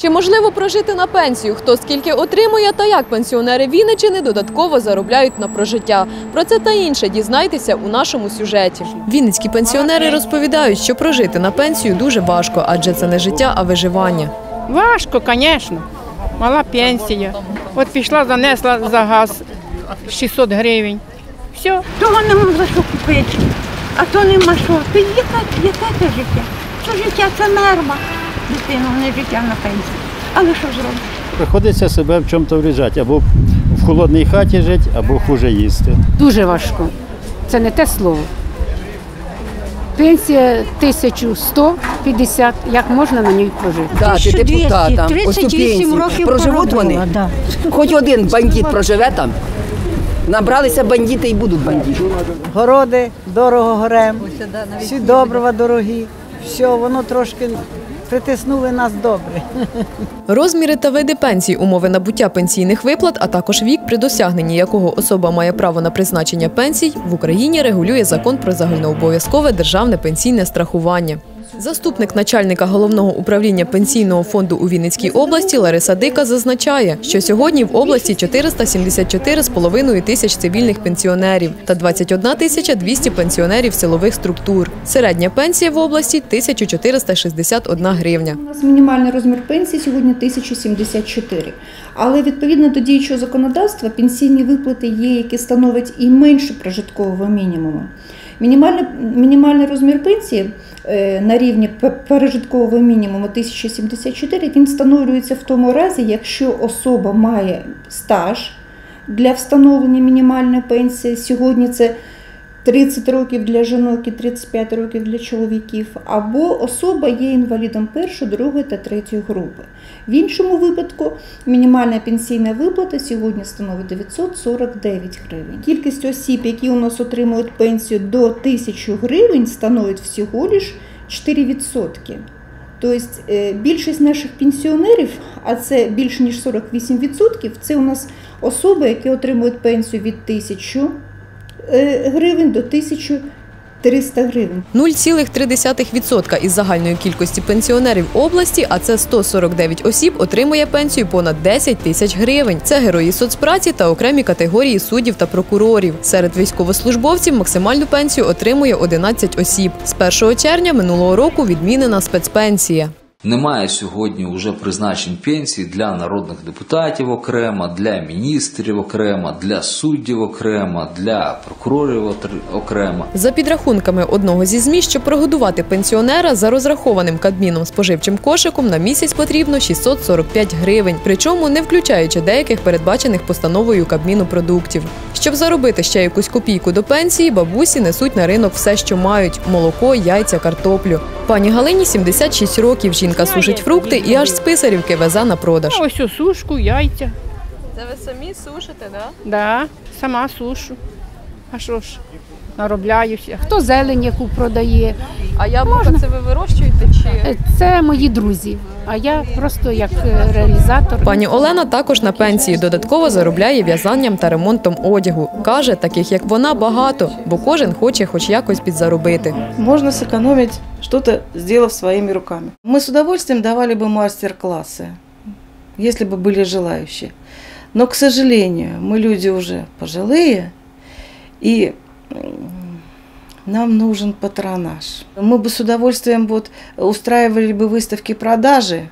Чи можливо прожити на пенсію? Хто скільки отримує та як пенсіонери Вінничини додатково заробляють на прожиття? Про це та інше дізнайтеся у нашому сюжеті. Вінницькі пенсіонери розповідають, що прожити на пенсію дуже важко, адже це не життя, а виживання. Важко, звісно. Мала пенсія. От пішла, занесла за газ 600 гривень. Все. Того нема за що купити, а то нема що. Ти яке, це життя? Це життя це нерва. Дитина, не життя на пенсії. Але що зробити? Приходиться себе в чому-то вріжати, або в холодній хаті жити, або хуже їсти. Дуже важко. Це не те слово. Пенсія 1150, як можна на ній прожити? дати депутатам оцю 38 пенсію. років Проживуть вони. да. Хоч один бандит проживе там. Набралися бандити і будуть бандити. городи дорого горем, всі добрива дорогі. Все, воно трошки притиснули нас добре. Розміри та види пенсій, умови набуття пенсійних виплат, а також вік, при досягненні якого особа має право на призначення пенсій, в Україні регулює закон про загальнообов'язкове державне пенсійне страхування. Заступник начальника головного управління пенсійного фонду у Вінницькій області Лариса Дика зазначає, що сьогодні в області 474,5 тисяч цивільних пенсіонерів та 21 тисяча 200 пенсіонерів силових структур. Середня пенсія в області 1461 гривня. У нас мінімальний розмір пенсії сьогодні 1074. Але відповідно до діючого законодавства пенсійні виплати є, які становлять і менше прожиткового мінімуму. Мінімальний, мінімальний розмір пенсії е, на рівні п- прожиткового мінімуму 1074 він встановлюється в тому разі, якщо особа має стаж для встановлення мінімальної пенсії. Сьогодні це 30 років для жінок і 35 років для чоловіків, або особа є інвалідом першої, другої та третьої групи. В іншому випадку мінімальна пенсійна виплата сьогодні становить 949 гривень. Кількість осіб, які у нас отримують пенсію до 1000 гривень, становить всього лиш 4%. Тобто е, більшість наших пенсіонерів, а це більше ніж 48%, це у нас особи, які отримують пенсію від 1000 е, гривень до 1300 гривень. 0,3% із загальної кількості пенсіонерів області, а це 149 осіб, отримує пенсію понад 10 тисяч гривень. Це герої соцпраці та окремі категорії суддів та прокурорів. Серед військовослужбовців максимальну пенсію отримує 11 осіб. З 1 червня минулого року відмінена спецпенсія. Немає сьогодні вже призначень пенсій для народних депутатів окремо, для міністрів окремо, для суддів окремо, для прокурорів окремо. За підрахунками одного зі ЗМІ, щоб прогодувати пенсіонера за розрахованим кадміном споживчим кошиком на місяць потрібно 645 гривень, причому не включаючи деяких передбачених постановою Кабміну продуктів. Щоб заробити ще якусь копійку до пенсії, бабусі несуть на ринок все, що мають: молоко, яйця, картоплю. Пані Галині 76 років. Жінка сушить фрукти і аж з писарівки везе на продаж. Ось у сушку, яйця. Це ви самі сушите, да? Да, сама сушу. А що ж, наробляюся. Хто зелень, яку продає. А яблука це ви вирощуєте чи? Е, Це мої друзі. А я просто як е, реалізатор. Пані Олена також на пенсії додатково заробляє в'язанням та ремонтом одягу. Каже, таких як вона багато, бо кожен хоче хоч якось підзаробити. Можно сэкономить, что-то сделав своими руками. Мы с удовольствием давали бы мастер-классы, если бы были желающие. Но, к сожалению, мы люди уже пожилые, и м, Нам нужен патронаж. Мы бы с удовольствием вот устраивали бы выставки-продажи,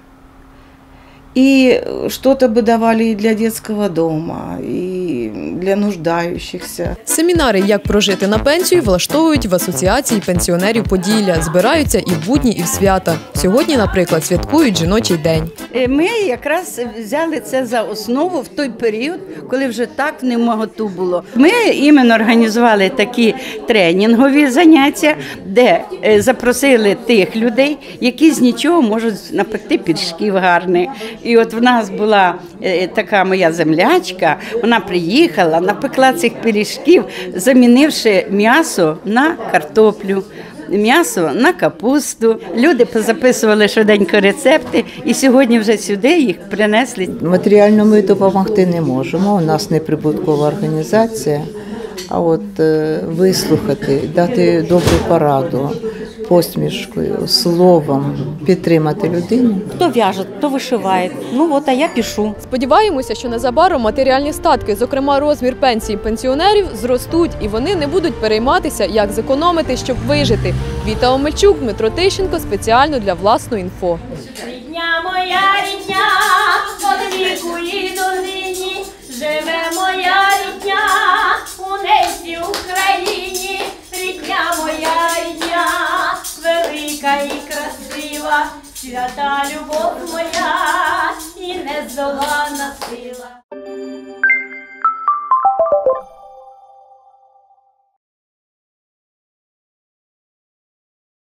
и что-то бы давали и для детского дома, и для нуждающихся. Семінари, як прожити на пенсію, влаштовують в асоціації пенсіонерів Поділля. Збираються і в будні, і в свята. Сьогодні, наприклад, святкують жіночий день. Е, Ми якраз взяли це за основу в той період, коли вже так не моготу було. Ми іменно організували такі тренінгові заняття, де е, запросили тих людей, які з нічого можуть напекти піршків гарних. І от в нас була е, така моя землячка, вона приїхала, напекла цих пиріжків, замінивши м'ясо на картоплю. М'ясо на капусту. Люди позаписували швиденько рецепти, і сьогодні вже сюди їх принесли. Матеріально ми допомогти не можемо. У нас не прибуткова організація. А от е, вислухати, дати добру пораду, посмішкою, словом підтримати людину. Хто в'яже, хто вишиває. Ну от, а я пишу. Сподіваємося, що незабаром матеріальні статки, зокрема розмір пенсій пенсіонерів, зростуть і вони не будуть перейматися, як зекономити, щоб вижити. Віта Омельчук, Дмитро Тищенко спеціально для власної інфо. Рідня моя рідня, от віку і донині, живе моя рідня, свята любов моя і нездолана сила.